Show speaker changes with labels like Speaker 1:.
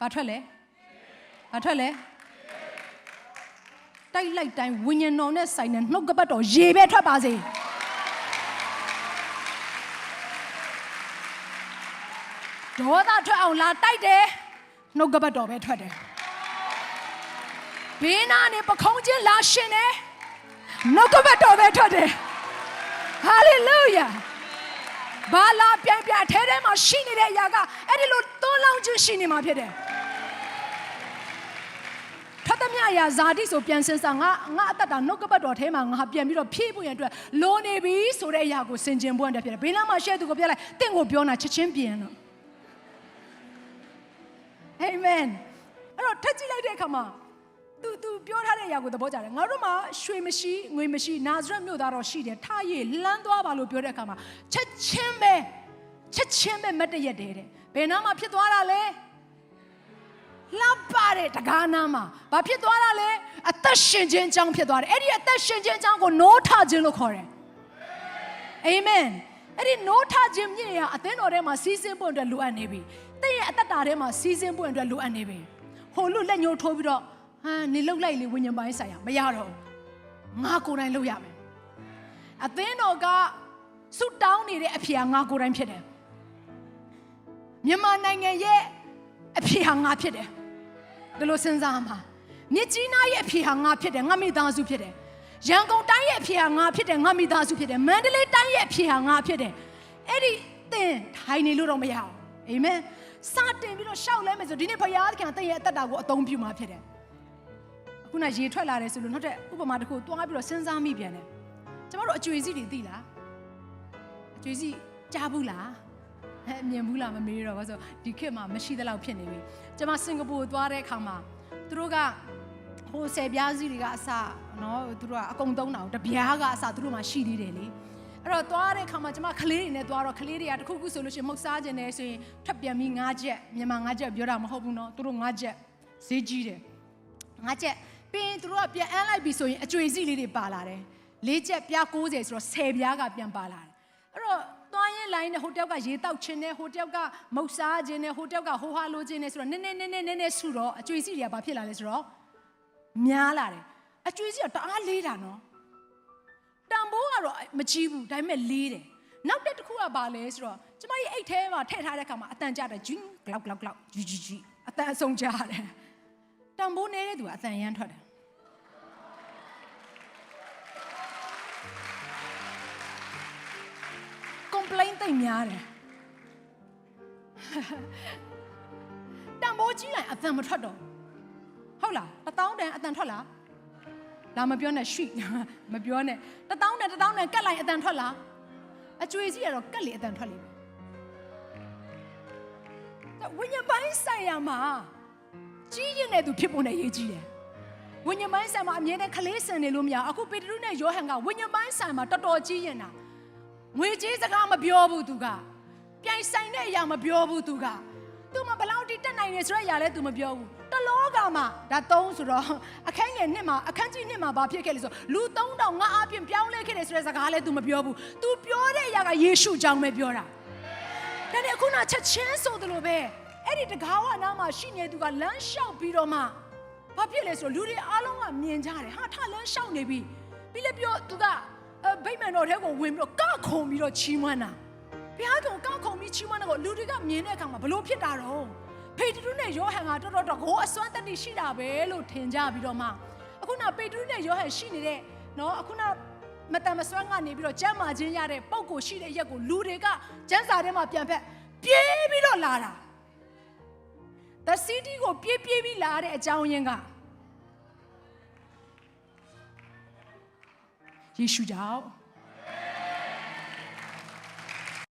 Speaker 1: ဘာထွက်လဲဘာထွက်လဲတိုက်လိုက်တိုင်းဝိညာဉ်တော်နဲ့ဆိုင်တဲ့နှုတ်ကပတ်တော်ရေပဲထွက်ပါစေဒေါသထွက်အောင်လာတိုက်တယ်နှုတ်ကပတ်တော်ပဲထွက်တယ်ဘေးနာနေပခုံးချင်းလာရှင်တယ်နှုတ်ကပတ်တော်ပဲထွက်တယ်ဟာလေလုယာဘာလာပြန်ပြန်အထဲထဲမှာရှိနေတဲ့အရာကအဲ့ဒီလိုသွန်းလောင်းခြင်းရှိနေမှာဖြစ်တယ် ရာဇာတိဆိုပြန်စင်စားငါငါအသက်တာနှုတ်ကပတ်တော်ထဲမှာငါပြန်ပြီးတော့ဖြည့်ဖို့ရန်အတွက်လိုနေပြီဆိုတဲ့အရာကိုစင်ကျင်ဖို့အတွက်ဖြစ်တယ်ဘေးနားမှာရှဲသူကိုပြောလိုက်တင့်ကိုပြောနာချက်ချင်းပြင်လို့အာမင်အဲ့တော့ထက်ကြည့်လိုက်တဲ့အခါမှာ तू तू ပြောထားတဲ့အရာကိုသဘောကျတယ်ငါတို့မှာရွှေမရှိငွေမရှိနာဇရက်မြို့သားတော့ရှိတယ်ထားရည်လမ်းသွားပါလို့ပြောတဲ့အခါမှာချက်ချင်းပဲချက်ချင်းပဲမတ်တရက်တယ်တဲ့ဘယ်နားမှာဖြစ်သွားတာလဲ လှပတဲ့တကားနားမှာဘာဖြစ်သွားတာလဲအသက်ရှင်ခြင်းကြောင့်ဖြစ်သွားတယ်အဲ့ဒီအသက်ရှင်ခြင်းကြောင့်ကိုနိုးထခြင်းလို့ခေါ်တယ်အာမင်အဲ့ဒီနိုးထခြင်းမြင့်ရအသင်းတော်ထဲမှာစီးစင်းဖို့အတွက်လိုအပ်နေပြီတင့်ရဲ့အသက်တာထဲမှာစီးစင်းဖို့အတွက်လိုအပ်နေပြီဟိုလူလက်ညှိုးထိုးပြီးတော့ဟာနေလောက်လိုက်လေဝิญဉ္ပိုင်းဆိုင်ရမရတော့ဘူးငါကိုယ်တိုင်လုပ်ရမယ်အသင်းတော်ကဆုတောင်းနေတဲ့အဖေကငါကိုယ်တိုင်ဖြစ်တယ်မြန်မာနိုင်ငံရဲ့အဖေဟာငါဖြစ်တယ် ဒီလိုစဉ်းစားမှာမြစ်ကြီးနားရဲ့အဖေဟာငါဖြစ်တယ်ငါမိသားစုဖြစ်တယ်ရန်ကုန်တိုင်းရဲ့အဖေဟာငါဖြစ်တယ်ငါမိသားစုဖြစ်တယ်မန္တလေးတိုင်းရဲ့အဖေဟာငါဖြစ်တယ်အဲ့ဒီသင်ထိုင်နေလို့တော့မရအောင်အာမင်စတင်ပြီးတော့ရှောက်လဲမယ်ဆိုဒီနေ့ဘုရားသခင်သင်ရဲ့အသက်တာကိုအသုံးပြုမှာဖြစ်တယ်အခုနရေထွက်လာတယ်ဆိုလို့နောက်တဲ့ဥပမာတစ်ခုတွားပြီးတော့စဉ်းစားမိပြန်တယ်ကျမတို့အကျွေစီတွေသိလားအကျွေစီကြားဘူးလား ဟဲ့မြင်ဘူးလားမမေးတော့ဘာလို့ဒီခေတ်မှာမရှိသလောက်ဖြစ်နေပြီကျမစင်ကာပူသွားတဲ့အခါမှာသူတို့ကဟိုဆယ်ပြားစီတွေကအစနော်သူတို့ကအကုန်သုံးတာတပြားကအစသူတို့မှရှိသေးတယ်လေအဲ့တော့သွားတဲ့အခါမှာကျမကလေးတွေနဲ့သွားတော့ကလေးတွေကတခုခုဆိုလို့ရှိရင်မုတ်စားခြင်းနဲ့ဆိုရင်ထပ်ပြန်ပြီး၅ချက်မြန်မာ၅ချက်ပြောတာမဟုတ်ဘူးနော်သူတို့၅ချက်ဈေးကြီးတယ်၅ချက်ပြီးရင်သူတို့ကပြန်အမ်းလိုက်ပြီဆိုရင်အကျွေစီလေးတွေပါလာတယ်၄ချက်ပြား90ဆိုတော့10ပြားကပြန်ပါလာတယ်အဲ့တော့သွားရင် လိုင်းနဲ့ဟိုတယောက်ကရေတောက်ခြင်းနဲ့ဟိုတယောက်ကမုတ်စားခြင်းနဲ့ဟိုတယောက်ကဟိုဟာလိုခြင်းနဲ့ဆိုတော့နည်းနည်းနည်းနည်းနည်းနည်းဆူတော့အကျွေစီတွေကဘာဖြစ်လာလဲဆိုတော့များလာတယ်အကျွေစီကတအားလေးတာနော်တန်ဖိုးကတော့မကြီးဘူးဒါပေမဲ့လေးတယ်နောက်တစ်တစ်ခုကဘာလဲဆိုတော့ကျမကြီးအိတ်ထဲမှာထည့်ထားတဲ့ခါမှာအတန်ကြတယ်ဂျင်းဂလောက်ဂလောက်ဂလောက်ဂျီဂျီဂျီအတန်အဆုံးကြတယ်တန်ဖိုးနေတဲ့သူကအတန်ရမ်းထွက်တယ် complain တိတ်များတယ်တန်ဖိုးကြီးလိုက်အတန်မထွက်တော့ဟုတ်လားတပေါင်းတန်အတန်ထွက်လားလာမပြောနဲ့ရှိမပြောနဲ့တတောင်းနဲ့တတောင်းနဲ့ကတ်လိုက်အတန်ထွက်လာအကျွေစီကတော့ကတ်လေအတန်ထွက်လိမ့်မယ်ဝိညာဉ်ပိုင်းဆိုင်ရာမှာကြီးရင်တဲ့သူဖြစ်ဖို့နဲ့ရေးကြီးတယ်ဝိညာဉ်ပိုင်းဆိုင်မှာအမြဲတမ်းခလေးဆန်နေလို့မရအောင်အခုပေတရုနဲ့ယောဟန်ကဝိညာဉ်ပိုင်းဆိုင်မှာတော်တော်ကြီးရင်တာ ငွေကြီးစကားမပြောဘူးသူကပြိုင်ဆိုင်တဲ့အရာမပြောဘူးသူကသူမဘလောက်တိတက်နိုင်နေဆိုတဲ့အရာလဲသူမပြောဘူးတလောကမှာဒါသုံးဆိုတော့အခန်းငယ်နှစ်မှာအခန်းကြီးနှစ်မှာဘာဖြစ်ခဲ့လဲဆိုလူ3000ငါအပြင်ပြောင်းလဲခဲ့တယ်ဆိုတဲ့စကားလဲသူမပြောဘူး तू ပြောတဲ့အရာကယေရှုကြောင့်ပဲပြောတာဒါနဲ့အခုနချက်ချင်းဆိုသလိုပဲအဲ့ဒီတကားဝနားမှာရှိနေသူကလမ်းလျှောက်ပြီးတော့မှဘာဖြစ်လဲဆိုတော့လူတွေအားလုံးကမြင်ကြတယ်ဟာထလမ်းလျှောက်နေပြီပြီးလည်းပြောသူကအဲဗိမ္မာန် တော်ထဲကိုဝင်ပြီးတော့ကခုံပြီးတော့ချီးမွမ်းတာဘုရားကောင်ကခုံပြီးချီးမွမ်းတဲ့ကိုလူတွေကမြင်တဲ့အခါမှာဘလို့ဖြစ်တာတော့ဖေတရုနဲ့ယောဟန်ကတော်တော်တော်ကိုအစွမ်းတတိရှိတာပဲလို့ထင်ကြပြီးတော့မှအခုနပေတရုနဲ့ယောဟန်ရှိနေတဲ့နော်အခုနမတန်မစွမ်းကနေပြီးတော့ကျမ်းမာခြင်းရတဲ့ပုံကိုရှိတဲ့ရက်ကိုလူတွေကကျမ်းစာထဲမှာပြန်ဖက်ပြေးပြီးတော့လာတာ The city ကိုပြေးပြေးပြီးလာတဲ့အကြောင်းရင်းကယေရှုကြောင့်